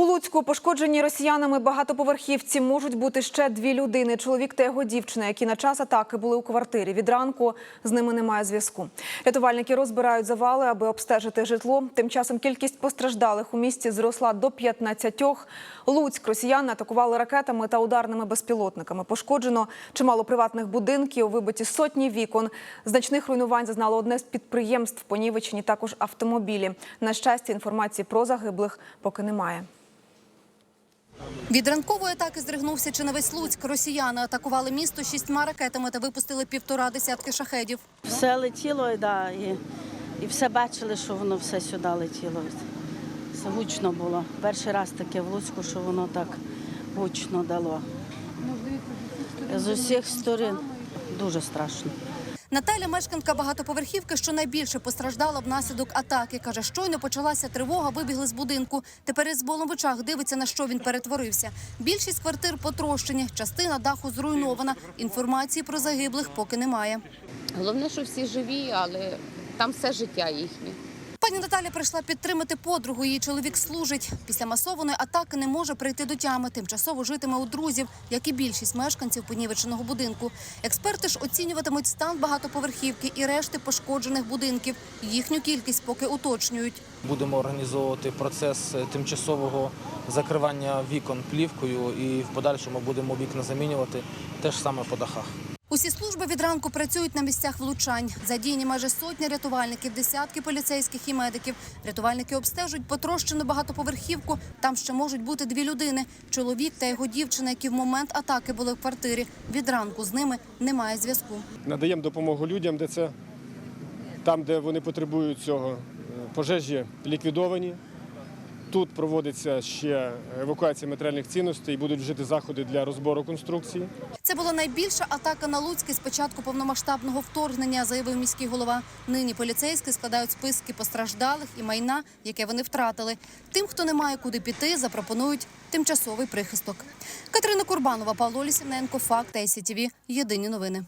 У Луцьку пошкоджені росіянами багатоповерхівці можуть бути ще дві людини: чоловік та його дівчина, які на час атаки були у квартирі. Від ранку з ними немає зв'язку. Рятувальники розбирають завали, аби обстежити житло. Тим часом кількість постраждалих у місті зросла до 15. Луцьк росіяни атакували ракетами та ударними безпілотниками. Пошкоджено чимало приватних будинків, вибиті сотні вікон. Значних руйнувань зазнало одне з підприємств. Понівечені також автомобілі. На щастя, інформації про загиблих поки немає. Від ранкової атаки здригнувся чи не весь Луцьк. Росіяни атакували місто шістьма ракетами та випустили півтора десятки шахедів. Все летіло, да, і, і все бачили, що воно все сюди летіло. Це гучно було. Перший раз таке в Луцьку, що воно так гучно дало. З усіх сторін дуже страшно. Наталя, мешканка багатоповерхівки, що найбільше постраждала внаслідок атаки. Каже, щойно почалася тривога, вибігли з будинку. Тепер із болом в очах дивиться, на що він перетворився. Більшість квартир потрощені, частина даху зруйнована. Інформації про загиблих поки немає. Головне, що всі живі, але там все життя їхнє. Пані Наталя прийшла підтримати подругу. Її чоловік служить. Після масованої атаки не може прийти до тями. Тимчасово житиме у друзів, як і більшість мешканців понівеченого будинку. Експерти ж оцінюватимуть стан багатоповерхівки і решти пошкоджених будинків. Їхню кількість поки уточнюють. Будемо організовувати процес тимчасового закривання вікон плівкою і в подальшому будемо вікна замінювати теж саме по дахах. Усі служби від ранку працюють на місцях влучань. Задіяні майже сотня рятувальників, десятки поліцейських і медиків. Рятувальники обстежують потрощену багатоповерхівку. Там ще можуть бути дві людини: чоловік та його дівчина, які в момент атаки були в квартирі. Від ранку з ними немає зв'язку. Надаємо допомогу людям, де це там, де вони потребують цього. Пожежі ліквідовані. Тут проводиться ще евакуація матеріальних цінностей будуть вжити заходи для розбору конструкції. Це була найбільша атака на Луцьке з початку повномасштабного вторгнення, заявив міський голова. Нині поліцейські складають списки постраждалих і майна, яке вони втратили. Тим, хто не має куди піти, запропонують тимчасовий прихисток. Катерина Курбанова, Павло Лісівненко, Факт, СІТВ. Єдині новини.